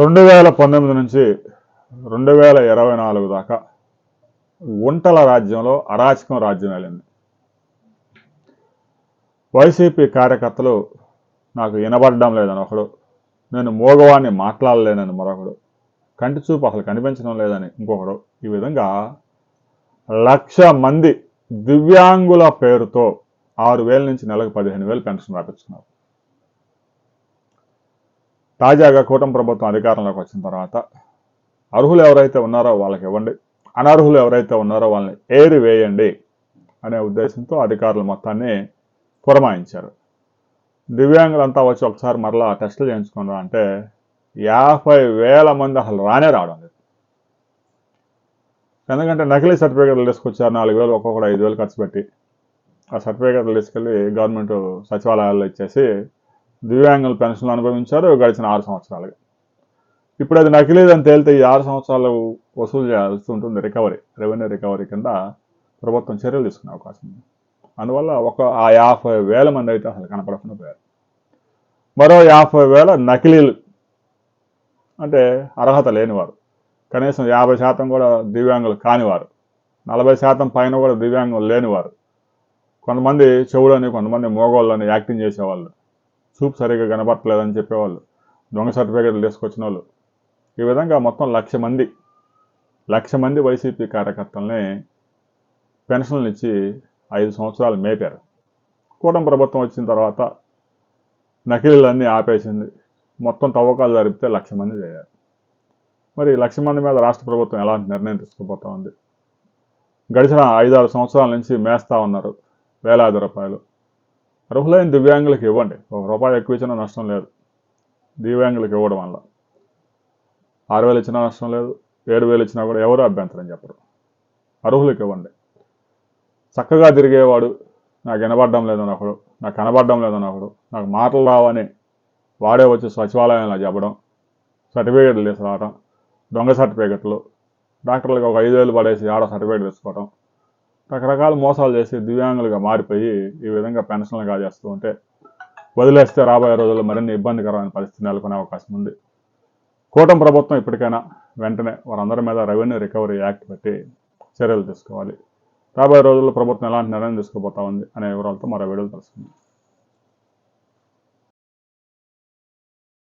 రెండు వేల పంతొమ్మిది నుంచి రెండు వేల ఇరవై నాలుగు దాకా ఒంటల రాజ్యంలో అరాచకం రాజ్యం వెళ్ళింది. వైసీపీ కార్యకర్తలు నాకు వినబడడం లేదని ఒకడు నేను మోగవాణ్ణి మాట్లాడలేనని మరొకడు కంటి చూపు అసలు కనిపించడం లేదని ఇంకొకడు ఈ విధంగా లక్ష మంది దివ్యాంగుల పేరుతో ఆరు వేల నుంచి నెలకు పదిహేను వేలు పెన్షన్ రాపించుకున్నారు. తాజాగా కూటమి ప్రభుత్వం అధికారంలోకి వచ్చిన తర్వాత అర్హులు ఎవరైతే ఉన్నారో వాళ్ళకి ఇవ్వండి. అనర్హులు ఎవరైతే ఉన్నారో వాళ్ళని ఏరి వేయండి అనే ఉద్దేశంతో అధికారులు మొత్తాన్ని పురమాయించారు. దివ్యాంగులంతా వచ్చి ఒకసారి మరలా టెస్టులు చేయించుకున్నారు అంటే యాభై వేల మంది అసలు రానే రావడం లేదు. ఎందుకంటే నకిలీ సర్టిఫికేట్లు తీసుకొచ్చారు నాలుగు వేలు ఒక్కొక్కడు ఐదు వేలు ఖర్చు పెట్టి. ఆ సర్టిఫికేట్లు తీసుకెళ్ళి గవర్నమెంట్ సచివాలయాల్లో ఇచ్చేసి దివ్యాంగుల పెన్షన్లు అనుభవించారు గడిచిన ఆరు సంవత్సరాలుగా. ఇప్పుడు అది నకిలీదని తేలితే ఈ ఆరు సంవత్సరాలు వసూలు చేయాల్సి ఉంటుంది రికవరీ రెవెన్యూ రికవరీ కింద ప్రభుత్వం చర్యలు తీసుకునే అవకాశం ఉంది. అందువల్ల ఒక ఆ యాభై వేల మంది అయితే అసలు కనపడకుండా పోయారు. మరో యాభై వేల నకిలీలు అంటే అర్హత లేనివారు. కనీసం యాభై శాతం కూడా దివ్యాంగులు కానివారు. నలభై శాతం పైన కూడా దివ్యాంగులు లేనివారు. కొంతమంది చెవులని కొంతమంది మోగోళ్ళని యాక్టింగ్ చేసేవాళ్ళు. చూపు సరిగ్గా కనబడట్లేదని చెప్పేవాళ్ళు. దొంగ సర్టిఫికేట్లు తీసుకొచ్చిన వాళ్ళు ఈ విధంగా మొత్తం లక్ష మంది లక్ష మంది వైసీపీ కార్యకర్తల్ని పెన్షన్లు ఇచ్చి ఐదు సంవత్సరాలు మేపారు. కూటమి ప్రభుత్వం వచ్చిన తర్వాత నకిలీలన్నీ ఆపేసింది. మొత్తం తవ్వకాలు జరిపితే లక్ష మంది చేయాలి. మరి లక్ష మంది మీద రాష్ట్ర ప్రభుత్వం ఎలాంటి నిర్ణయం తీసుకుపోతా ఉంది? గడిచిన ఐదారు సంవత్సరాల నుంచి మేస్తా ఉన్నారు వేలాది రూపాయలు. అర్హులైన దివ్యాంగులకు ఇవ్వండి. ఒక రూపాయి ఎక్కువ ఇచ్చినా నష్టం లేదు. దివ్యాంగులకు ఇవ్వడం వల్ల. ఆరు వేలు ఇచ్చినా నష్టం లేదు. ఏడు వేలు ఇచ్చినా కూడా ఎవరు అభ్యంతరం చెప్పరు. అర్హులకు ఇవ్వండి. చక్కగా తిరిగేవాడు నాకు వినబడడం లేదని ఒకడు నాకు కనబడడం లేదని ఒకడు నాకు మాటలు రావని వాడే వచ్చి సచివాలయంలో చెప్పడం సర్టిఫికేట్లు తీసుకురావడం దొంగ సర్టిఫికెట్లు డాక్టర్లకు ఒక ఐదు వేలు పడేసి ఆడ సర్టిఫికేట్ తీసుకోవడం రకరకాల మోసాలు చేసి దివ్యాంగులుగా మారిపోయి ఈ విధంగా పెన్షన్లు కాజేస్తూ ఉంటే వదిలేస్తే రాబోయే రోజుల్లో మరిన్ని ఇబ్బందికరమైన పరిస్థితి నెలకొనే అవకాశం ఉంది. కూటమి ప్రభుత్వం ఇప్పటికైనా వెంటనే వారందరి మీద రెవెన్యూ రికవరీ యాక్ట్ పెట్టి చర్యలు తీసుకోవాలి. రాబోయే రోజుల్లో ప్రభుత్వం ఎలాంటి నిర్ణయం తీసుకోబోతా ఉంది అనే వివరాలతో మరో వీడియోలు తెలుసుకుందాం